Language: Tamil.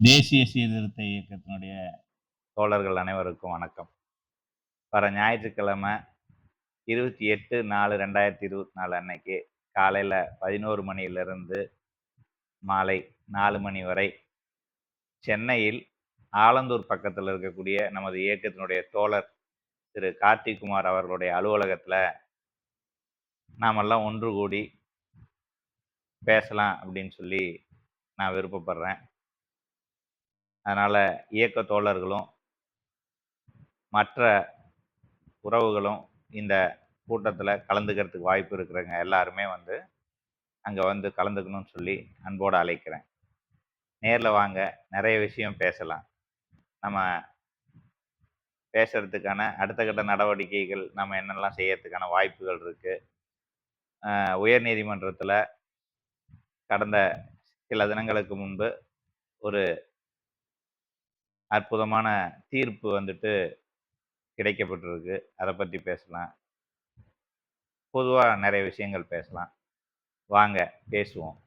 தேசிய சீர்திருத்த இயக்கத்தினுடைய தோழர்கள் அனைவருக்கும் வணக்கம். வர ஞாயிற்றுக்கிழமை இருபத்தி எட்டு நாலு ரெண்டாயிரத்தி இருபத்தி நாலு அன்னைக்கு காலையில் பதினோரு மணியிலிருந்து மாலை நாலு மணி வரை சென்னையில் ஆலந்தூர் பக்கத்தில் இருக்கக்கூடிய நமது இயக்கத்தினுடைய தோழர் திரு கார்த்திக்குமார் அவர்களுடைய அலுவலகத்தில் நாமெல்லாம் ஒன்று கூடி பேசலாம் அப்படின்னு சொல்லி நான் விருப்பப்படுறேன். அதனால் இயக்க தோழர்களும் மற்ற உறவுகளும் இந்த கூட்டத்தில் கலந்துக்கிறதுக்கு வாய்ப்பு இருக்கிறவங்க எல்லாருமே வந்து அங்கே வந்து கலந்துக்கணும்னு சொல்லி அன்போடு அழைக்கிறேன். நேரில் வாங்க நிறைய விஷயம் பேசலாம். நம்ம பேசுறதுக்கான அடுத்த கட்ட நடவடிக்கைகள் நம்ம என்னெல்லாம் செய்யறதுக்கான வாய்ப்புகள் இருக்குது உயர் நீதிமன்றத்தில் கடந்த சில தினங்களுக்கு முன்பு ஒரு அற்புதமான தீர்ப்பு வந்துட்டு கிடைக்கப்பட்டிருக்கு. அதை பற்றி பேசலாம். பொதுவாக நிறைய விஷயங்கள் பேசலாம். வாங்க பேசுவோம்.